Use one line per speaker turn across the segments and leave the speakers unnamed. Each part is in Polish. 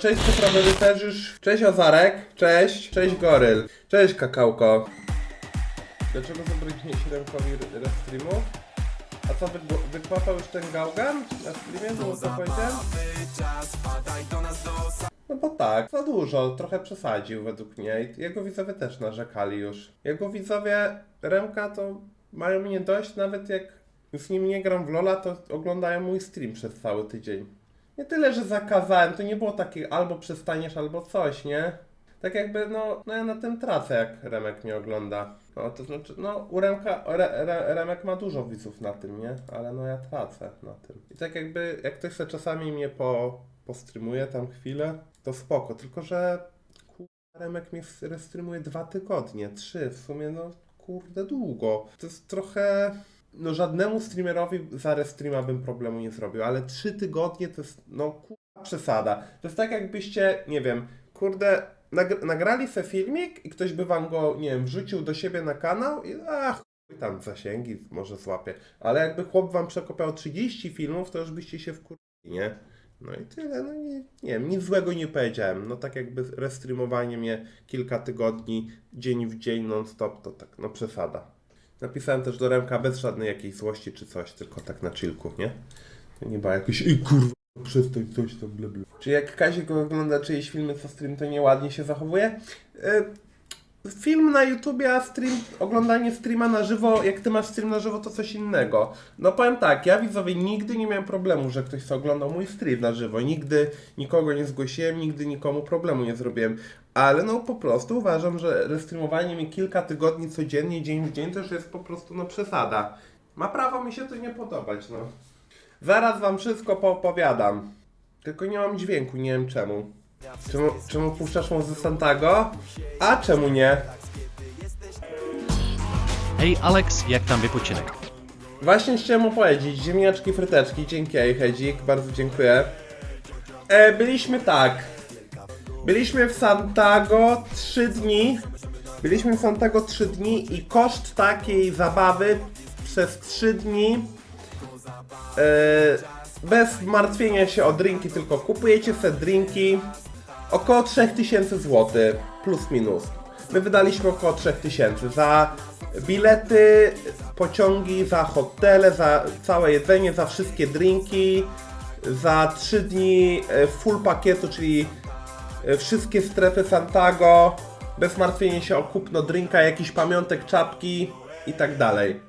Cześć cyfrowy rycerzysz, cześć Ozarek, cześć, cześć Goryl, cześć Kakałko. Dlaczego zabraliście siedemkowi re- restreamu? A co, wy, wykłapał już ten gałgan na streamie, było co powiedziałem? No bo tak, za dużo, trochę przesadził według mnie i jego widzowie też narzekali już. Jego widzowie Remka to mają mnie dość, nawet jak z nim nie gram w Lola, to oglądają mój stream przez cały tydzień. Nie tyle, że zakazałem, to nie było takie albo przestaniesz, albo coś, nie? Tak jakby, no, no ja na tym tracę, jak Remek mnie ogląda. No, to znaczy, no, u Remka, Re, Re, Remek ma dużo widzów na tym, nie? Ale no ja tracę na tym. I tak jakby, jak ktoś sobie czasami mnie po, postreamuje tam chwilę, to spoko, tylko że kurwa, Remek mnie restreamuje dwa tygodnie, trzy, w sumie no kurde długo. To jest trochę... No żadnemu streamerowi za restreama bym problemu nie zrobił, ale trzy tygodnie to jest no kurwa przesada. To jest tak jakbyście, nie wiem, kurde, nagr- nagrali se filmik i ktoś by wam go, nie wiem, wrzucił do siebie na kanał i ach, tam zasięgi może złapie. Ale jakby chłop wam przekopał 30 filmów, to już byście się wkurzyli, nie? No i tyle, no nie, nie wiem, nic złego nie powiedziałem. No tak jakby restreamowanie mnie kilka tygodni, dzień w dzień, non-stop, to tak, no przesada. Napisałem też do Remka bez żadnej jakiejś złości czy coś, tylko tak na chillku, nie? To nie była jakoś, ej kurwa, przestań coś tam, bla bla. Czy jak Kazik ogląda czyjeś filmy co stream, to nieładnie się zachowuje? E, Film na YouTubie, a stream, oglądanie streama na żywo, jak ty masz stream na żywo, to coś innego. No powiem tak, ja widzowie nigdy nie miałem problemu, że ktoś sobie oglądał mój stream na żywo. Nigdy nikogo nie zgłosiłem, nigdy nikomu problemu nie zrobiłem. Ale no po prostu uważam, że restreamowanie mi kilka tygodni codziennie, dzień w dzień, to już jest po prostu no przesada. Ma prawo mi się to nie podobać, no. Zaraz wam wszystko poopowiadam. Tylko nie mam dźwięku, nie wiem czemu. Czemu, czemu puszczasz mu ze Santago? A czemu nie?
Hej Alex, jak tam wypoczynek?
Właśnie chciałem mu powiedzieć, ziemniaczki, fryteczki, dzięki Hedzik, bardzo dziękuję. E, byliśmy tak. Byliśmy w Santago 3 dni. Byliśmy w Santago 3 dni i koszt takiej zabawy przez 3 dni e, bez martwienia się o drinki, tylko kupujecie sobie drinki około 3000 zł plus minus. My wydaliśmy około 3000 za bilety, pociągi, za hotele, za całe jedzenie, za wszystkie drinki, za 3 dni e, full pakietu, czyli e, wszystkie strefy Santago, bez martwienia się o kupno drinka, jakiś pamiątek, czapki i tak dalej.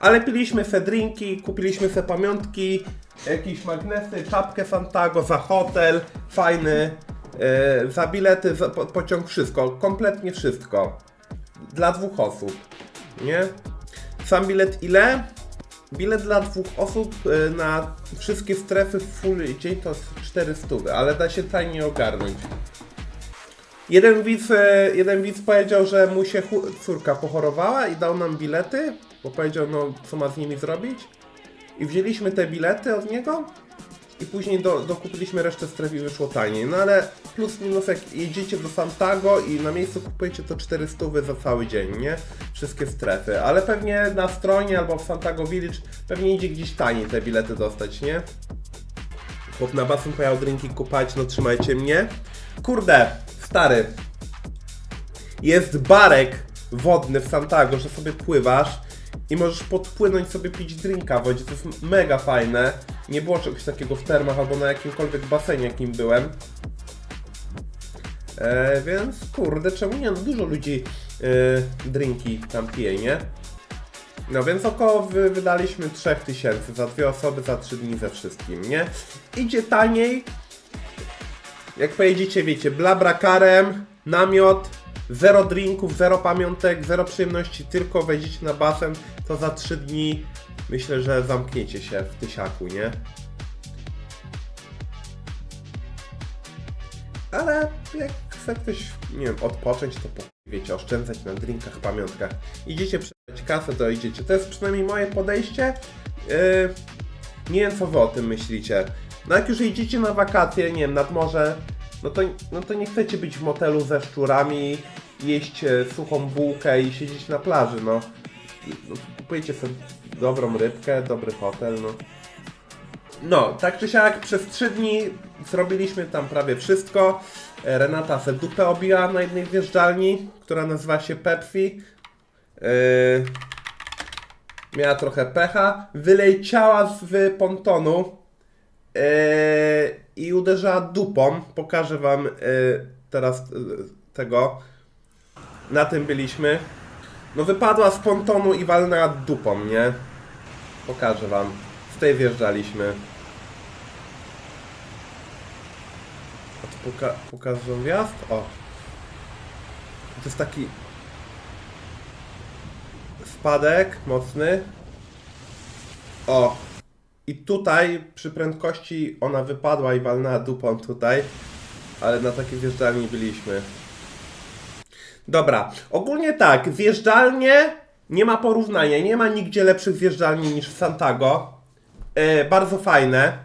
Ale piliśmy se drinki, kupiliśmy se pamiątki, jakieś magnesy, czapkę Santago za hotel, fajny, za bilety, za po, pociąg, wszystko, kompletnie wszystko. Dla dwóch osób, nie? Sam bilet ile? Bilet dla dwóch osób e, na wszystkie strefy w full dzień to 400, ale da się tajnie ogarnąć. Jeden widz, e, jeden widz powiedział, że mu się córka pochorowała i dał nam bilety, bo powiedział, no co ma z nimi zrobić. I wzięliśmy te bilety od niego i później do, dokupiliśmy resztę stref i wyszło taniej. No ale plus minus jak jedziecie do Santago i na miejscu kupujecie to 400 za cały dzień, nie? Wszystkie strefy. Ale pewnie na stronie albo w Santago Village pewnie idzie gdzieś taniej te bilety dostać, nie? Chłop na basen pojechał drinki kupać, no trzymajcie mnie. Kurde, stary. Jest barek wodny w Santago, że sobie pływasz i możesz podpłynąć sobie pić drinka w wodzie. To jest mega fajne. Nie było czegoś takiego w termach albo na jakimkolwiek basenie, jakim byłem. E, więc kurde, czemu nie? No dużo ludzi e, drinki tam pije, nie? No więc około wy, wydaliśmy 3000 za dwie osoby, za 3 dni ze wszystkim, nie? Idzie taniej. Jak pojedziecie, wiecie, blabrakarem, namiot, zero drinków, zero pamiątek, zero przyjemności, tylko wejdziecie na basen, to za 3 dni myślę, że zamkniecie się w tysiaku, nie? Ale jak chce ktoś, nie wiem, odpocząć, to po, wiecie, oszczędzać na drinkach, pamiątkach. Idziecie przelać kasę, to idziecie. To jest przynajmniej moje podejście. Yy, nie wiem, co wy o tym myślicie. No jak już idziecie na wakacje, nie wiem, nad morze, no to, no to nie chcecie być w motelu ze szczurami, jeść e, suchą bułkę i siedzieć na plaży, no. no kupujecie sobie dobrą rybkę, dobry hotel, no. No, tak czy siak przez 3 dni zrobiliśmy tam prawie wszystko. E, Renata se dupę obiła na jednej wjeżdżalni, która nazywa się Pepsi. E, miała trochę pecha. Wyleciała z pontonu i uderzyła dupą. Pokażę wam e, teraz e, tego. Na tym byliśmy. No wypadła z pontonu i walnęła dupą, nie? Pokażę wam. Z tej wjeżdżaliśmy. Poka pokażę wjazd? O. To jest taki spadek mocny. O. I tutaj przy prędkości ona wypadła i walnęła dupą tutaj. Ale na takiej wjeżdżalni byliśmy. Dobra, ogólnie tak, wjeżdżalnie nie ma porównania, nie ma nigdzie lepszych wjeżdżalni niż w Santago. E, bardzo fajne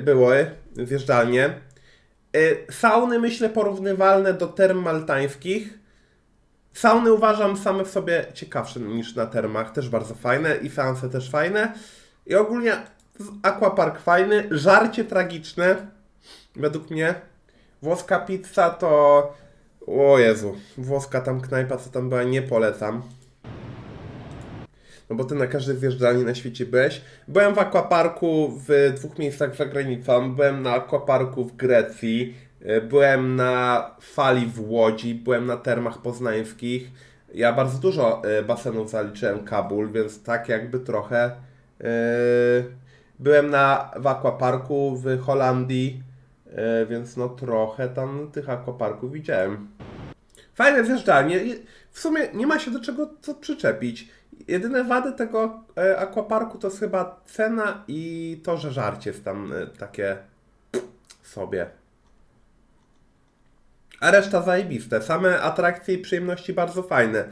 były wjeżdżalnie. E, sauny myślę porównywalne do term maltańskich. Sauny uważam same w sobie ciekawsze niż na termach, też bardzo fajne i seanse też fajne. I ogólnie aquapark fajny, żarcie tragiczne, według mnie. Włoska pizza to... O Jezu, włoska tam knajpa, co tam była, nie polecam. No bo ty na każdej wjeżdżalni na świecie byłeś. Byłem w aquaparku w dwóch miejscach za granicą. Byłem na aquaparku w Grecji. y, Byłem na fali w Łodzi. Byłem na termach poznańskich. Ja bardzo dużo y, basenów zaliczyłem Kabul, więc tak jakby trochę. Y, Byłem na, w aquaparku w Holandii, y, więc no trochę tam tych aquaparków widziałem. Fajne zjeżdżalnie. W sumie nie ma się do czego co przyczepić. Jedyne wady tego e, aquaparku to chyba cena i to, że żarcie jest tam takie sobie. A reszta zajebiste. Same atrakcje i przyjemności bardzo fajne.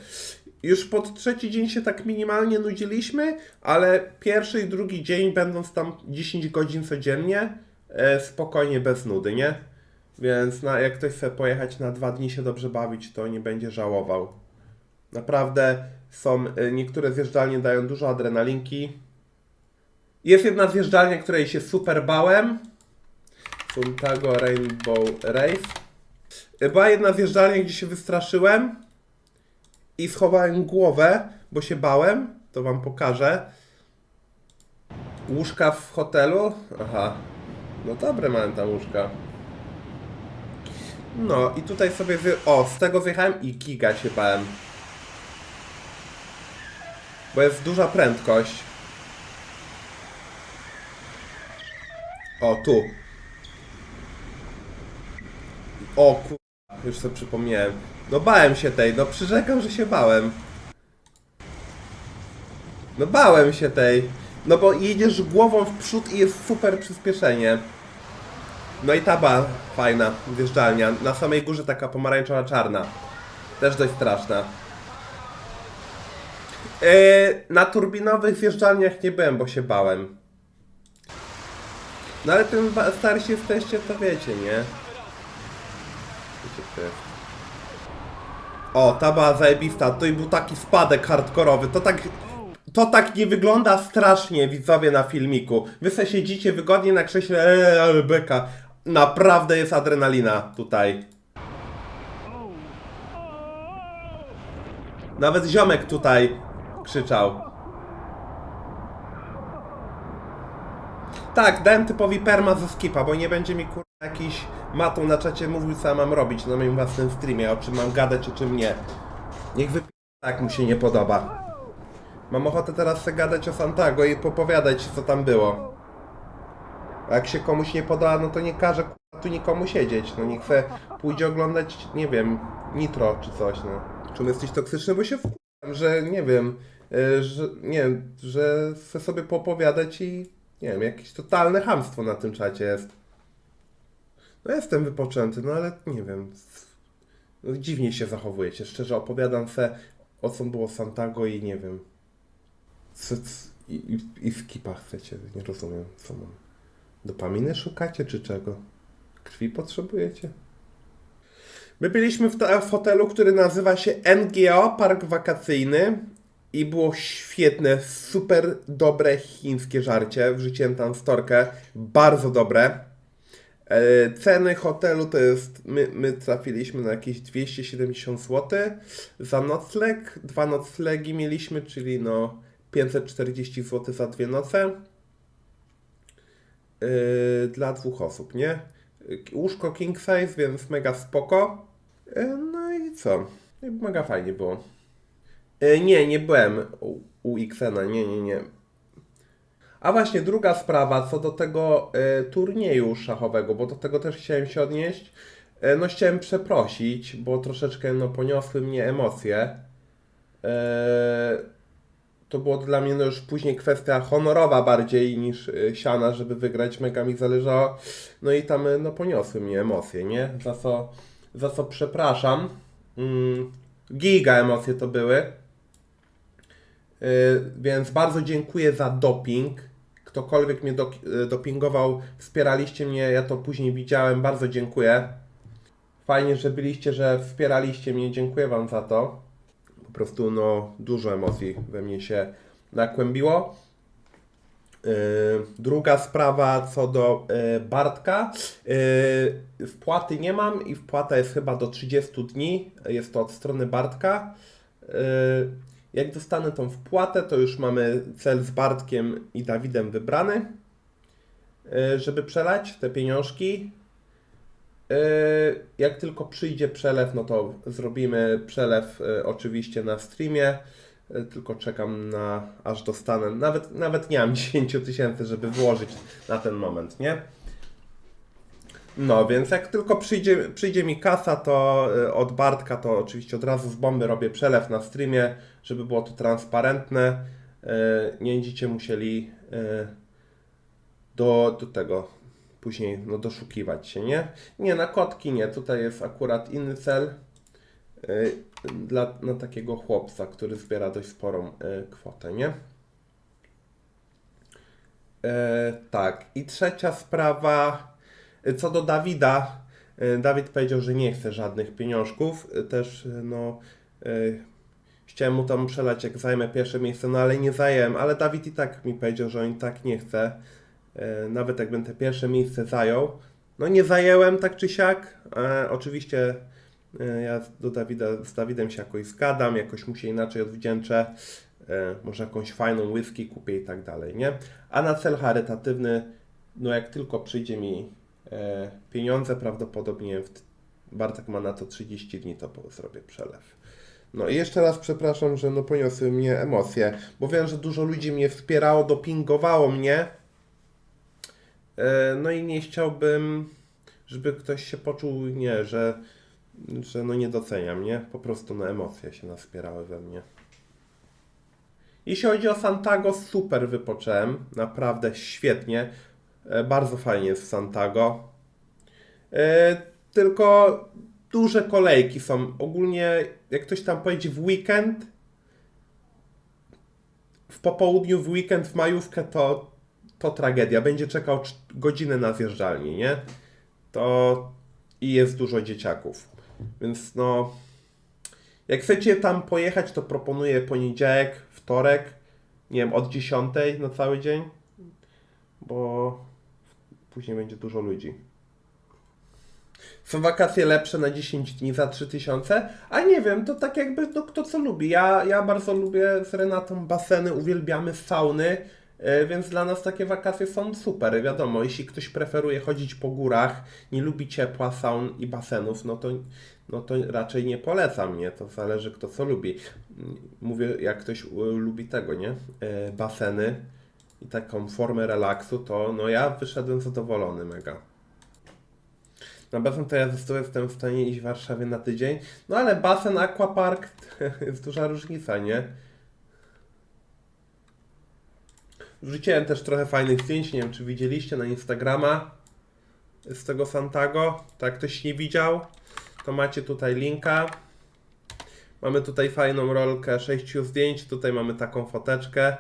Już pod trzeci dzień się tak minimalnie nudziliśmy, ale pierwszy i drugi dzień, będąc tam 10 godzin codziennie, e, spokojnie bez nudy, nie? Więc na, jak ktoś chce pojechać na dwa dni się dobrze bawić, to nie będzie żałował. Naprawdę są, y, niektóre zjeżdżalnie dają dużo adrenalinki. Jest jedna zjeżdżalnia, której się super bałem. Suntago Rainbow Race. Y, Była jedna zjeżdżalnia, gdzie się wystraszyłem i schowałem głowę, bo się bałem. To wam pokażę. Łóżka w hotelu? Aha. No dobre mają tam łóżka. No i tutaj sobie wy... O, z tego zjechałem i giga się bałem. Bo jest duża prędkość. O, tu. O, kur... Już sobie przypomniałem. No bałem się tej, no przyrzekam, że się bałem. No bałem się tej. No bo jedziesz głową w przód i jest super przyspieszenie. No i ta ba fajna wjeżdżalnia. Na samej górze taka pomarańczowa czarna. Też dość straszna. Yy, na turbinowych wjeżdżalniach nie byłem, bo się bałem. No ale tym starsi jesteście, to wiecie, nie? O, ta była zajebista. To i był taki spadek hardkorowy. To tak... To tak nie wygląda strasznie, widzowie, na filmiku. Wy se siedzicie wygodnie na krześle, eee, beka. Naprawdę jest adrenalina tutaj. Nawet ziomek tutaj krzyczał. Tak, dałem typowi perma ze skipa, bo nie będzie mi kur... jakiś matą na czacie mówił co ja mam robić na moim własnym streamie, o czym mam gadać, o czym nie. Niech wy... tak mu się nie podoba. Mam ochotę teraz sobie gadać o Santago i popowiadać co tam było. A jak się komuś nie podoba, no to nie każe tu nikomu siedzieć. No niech se pójdzie oglądać, nie wiem, Nitro czy coś, no. Czym jesteś toksyczny, bo się wkurzam, że nie wiem, y, że nie wiem, że chcę sobie popowiadać i nie wiem, jakieś totalne hamstwo na tym czacie jest. No jestem wypoczęty, no ale nie wiem. No, dziwnie się zachowujecie. Szczerze opowiadam se o co było Santago i nie wiem. C- i, i, I skipa chcecie, nie rozumiem co mam. Dopaminy szukacie czy czego? Krwi potrzebujecie? My byliśmy w, w hotelu, który nazywa się NGO, Park Wakacyjny. I było świetne, super dobre chińskie żarcie. Wrzuciłem tam storkę. Bardzo dobre. E, ceny hotelu to jest, my, my trafiliśmy na jakieś 270 zł za nocleg. Dwa noclegi mieliśmy, czyli no 540 zł za dwie noce. E, dla dwóch osób, nie? Łóżko king size, więc mega spoko. E, no i co? Mega fajnie było. E, nie, nie byłem u, u Xena, nie, nie, nie. A właśnie druga sprawa, co do tego e, turnieju szachowego, bo do tego też chciałem się odnieść. E, no chciałem przeprosić, bo troszeczkę no, poniosły mnie emocje. E, to było dla mnie no, już później kwestia honorowa bardziej niż e, siana, żeby wygrać, mega mi zależało. No i tam no, poniosły mnie emocje, nie? Za co, za co przepraszam. Mm, giga emocje to były. Yy, Więc bardzo dziękuję za doping. Ktokolwiek mnie do, yy, dopingował, wspieraliście mnie, ja to później widziałem. Bardzo dziękuję. Fajnie, że byliście, że wspieraliście mnie. Dziękuję Wam za to. Po prostu no, dużo emocji we mnie się nakłębiło. Yy, druga sprawa co do yy, Bartka. Yy, wpłaty nie mam i wpłata jest chyba do 30 dni. Jest to od strony Bartka. Yy, jak dostanę tą wpłatę, to już mamy cel z Bartkiem i Dawidem wybrany, yy, żeby przelać te pieniążki. Yy, Jak tylko przyjdzie przelew, no to zrobimy przelew yy, oczywiście na streamie. Tylko czekam na aż dostanę. Nawet, nawet nie mam 10 tysięcy, żeby włożyć na ten moment, nie? No, więc jak tylko przyjdzie, przyjdzie mi kasa, to y, od Bartka, to oczywiście od razu z bomby robię przelew na streamie, żeby było to transparentne. Y, Nie będziecie musieli y, do, do tego później no, doszukiwać się, nie? Nie, na kotki nie. Tutaj jest akurat inny cel dla na takiego chłopca, który zbiera dość sporą kwotę, nie? Tak. I trzecia sprawa, co do Dawida. e, Dawid powiedział, że nie chce żadnych pieniążków. E, Też, e, no, chciałem mu tam przelać, jak zajmę pierwsze miejsce, no ale nie zająłem. Ale Dawid i tak mi powiedział, że on i tak nie chce. Nawet jakbym te pierwsze miejsce zajął. No nie zajęłem tak czy siak. Oczywiście ja do Dawida, z Dawidem się jakoś zgadam, jakoś mu się inaczej odwdzięczę. Może jakąś fajną whisky kupię i tak dalej, nie? A na cel charytatywny, no jak tylko przyjdzie mi pieniądze, prawdopodobnie Bartek ma na to 30 dni, to zrobię przelew. No i jeszcze raz przepraszam, że no poniosły mnie emocje, bo wiem, że dużo ludzi mnie wspierało, dopingowało mnie. E, no i nie chciałbym, żeby ktoś się poczuł, nie, że, że no nie doceniam, nie? Po prostu na emocje się naspierały we mnie. Jeśli chodzi o Santago, super wypocząłem. Naprawdę świetnie. E, Bardzo fajnie jest w Santago. E, Tylko duże kolejki są. Ogólnie, jak ktoś tam pojedzie w weekend, w popołudniu, w weekend, w majówkę, to, to tragedia. Będzie czekał cz- godzinę na zjeżdżalni, nie? To i jest dużo dzieciaków. Więc no, jak chcecie tam pojechać, to proponuję poniedziałek, wtorek, nie wiem, od 10 na cały dzień, bo później będzie dużo ludzi. Są wakacje lepsze na 10 dni za 3000? A nie wiem, to tak jakby no, kto co lubi. Ja, ja bardzo lubię z Renatą baseny, uwielbiamy sauny, e, więc dla nas takie wakacje są super. Wiadomo, jeśli ktoś preferuje chodzić po górach, nie lubi ciepła, saun i basenów, no to, no to raczej nie polecam, nie? To zależy kto co lubi. Mówię, jak ktoś e, lubi tego, nie? E, Baseny i taką formę relaksu, to no ja wyszedłem zadowolony mega. Na basen to ja zresztą jestem w stanie iść w Warszawie na tydzień. No ale basen, aquapark jest duża różnica, nie? Wrzuciłem też trochę fajnych zdjęć, nie wiem czy widzieliście na Instagrama z tego Santago. Tak ktoś nie widział, to macie tutaj linka. Mamy tutaj fajną rolkę sześciu zdjęć. Tutaj mamy taką foteczkę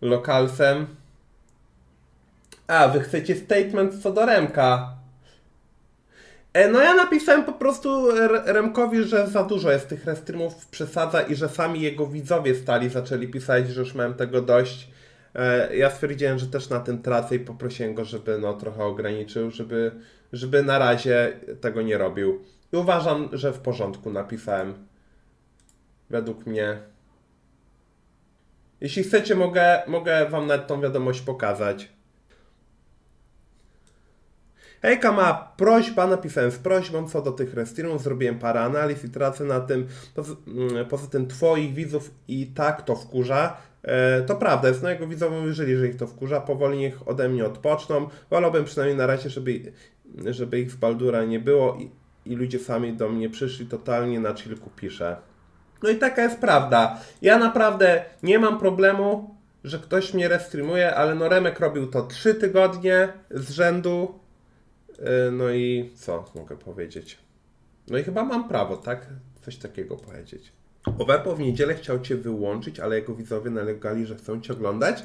lokalsem. A, wy chcecie statement co do Remka. E, No ja napisałem po prostu Remkowi, że za dużo jest tych restreamów, przesadza i że sami jego widzowie stali, zaczęli pisać, że już miałem tego dość. E, ja stwierdziłem, że też na tym tracę i poprosiłem go, żeby no trochę ograniczył, żeby, żeby na razie tego nie robił. I uważam, że w porządku napisałem. Według mnie. Jeśli chcecie, mogę, mogę wam nawet tą wiadomość pokazać. Hejka ma prośba, napisałem z prośbą co do tych restreamów, zrobiłem parę analiz i tracę na tym. Poza, mm, poza tym twoich widzów i tak to wkurza. E, to prawda, jest no jego widzowie uwierzyli, że ich to wkurza, powoli niech ode mnie odpoczną. Wolałbym przynajmniej na razie, żeby, żeby ich z Baldura nie było i, i ludzie sami do mnie przyszli totalnie na chillku piszę. No i taka jest prawda. Ja naprawdę nie mam problemu, że ktoś mnie restreamuje, ale no Remek robił to 3 tygodnie z rzędu. Yy, No i co mogę powiedzieć? No i chyba mam prawo, tak? Coś takiego powiedzieć. Owepo w niedzielę chciał Cię wyłączyć, ale jego widzowie nalegali, że chcą Cię oglądać.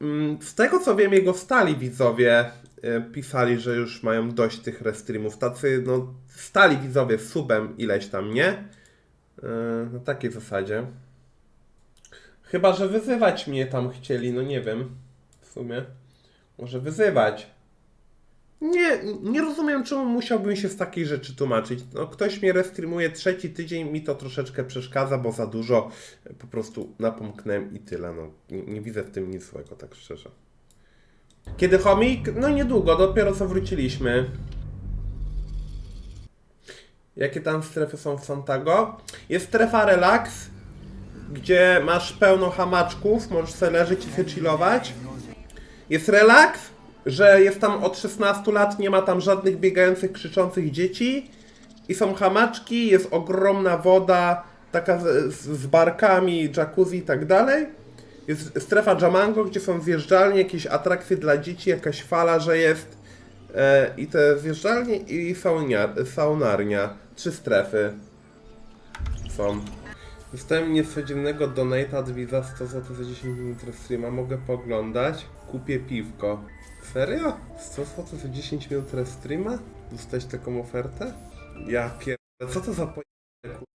Mm, Z tego co wiem, jego stali widzowie y, pisali, że już mają dość tych restreamów. Tacy, no, stali widzowie z subem ileś tam, nie? Y, Na takiej zasadzie. Chyba, że wyzywać mnie tam chcieli, no nie wiem. W sumie. Może wyzywać. Nie, nie rozumiem, czemu musiałbym się z takiej rzeczy tłumaczyć. No, ktoś mnie restreamuje trzeci tydzień, mi to troszeczkę przeszkadza, bo za dużo e, po prostu napomknąłem i tyle. No, nie, nie widzę w tym nic złego, tak szczerze. Kiedy chomik? No niedługo, dopiero co wróciliśmy. Jakie tam strefy są w Santago? Jest strefa relax, gdzie masz pełno hamaczków, możesz sobie leżeć i się chillować. Jest relaks, że jest tam od 16 lat, nie ma tam żadnych biegających, krzyczących dzieci. I są hamaczki, jest ogromna woda, taka z z barkami, jacuzzi i tak dalej. Jest strefa Jamango, gdzie są zjeżdżalnie, jakieś atrakcje dla dzieci, jakaś fala, że jest. E, I te zjeżdżalnie i saunia, saunarnia. Trzy strefy są. Dostałem niecodziennego donata od widza 100 zł za 10 minut streama. Mogę poglądać. Kupię piwko. Serio? 100 zł za 10 minut streama? Dostać taką ofertę? Ja pierdolę, co to za po...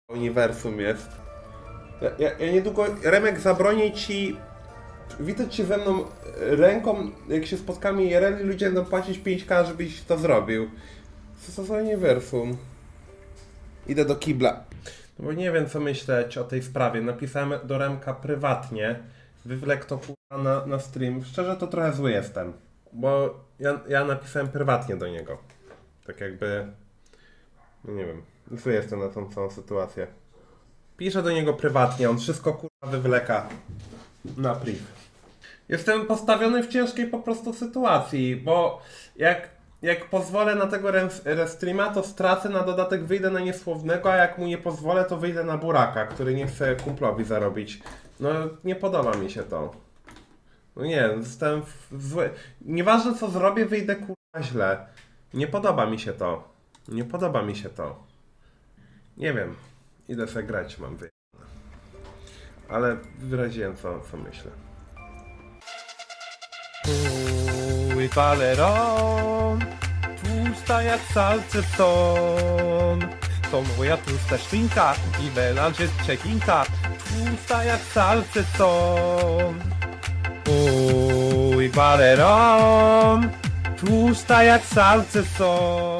uniwersum jest? Ja, ja, ja niedługo, Remek, zabronię ci witać się ze mną ręką, jak się spotkamy IRL i ludzie będą płacić 5k, żebyś to zrobił. Co za uniwersum? Idę do kibla. No bo nie wiem, co myśleć o tej sprawie. Napisałem do Remka prywatnie. Wywlek to kurwa na, na stream. Szczerze to trochę zły jestem. Bo ja, ja napisałem prywatnie do niego. Tak jakby... No nie wiem. Zły jestem na tą całą sytuację. Piszę do niego prywatnie, on wszystko kurwa wywleka na priv. Jestem postawiony w ciężkiej po prostu sytuacji, bo jak, jak pozwolę na tego res- restreama, to stracę na dodatek, wyjdę na niesłownego, a jak mu nie pozwolę, to wyjdę na buraka, który nie chce kumplowi zarobić. No, nie podoba mi się to. No nie, w zły... Nieważne co zrobię, wyjdę kurwa źle. Nie podoba mi się to. Nie podoba mi się to. Nie wiem. Idę sobie grać, mam wyjechane. Ale wyraziłem co, co myślę.
Uj, baleron, tłusta jak salceson. To moja tłusta szpinka i melanż jest przekinka, tłusta jak salceson. Uj, baleron, tłusta jak salceson.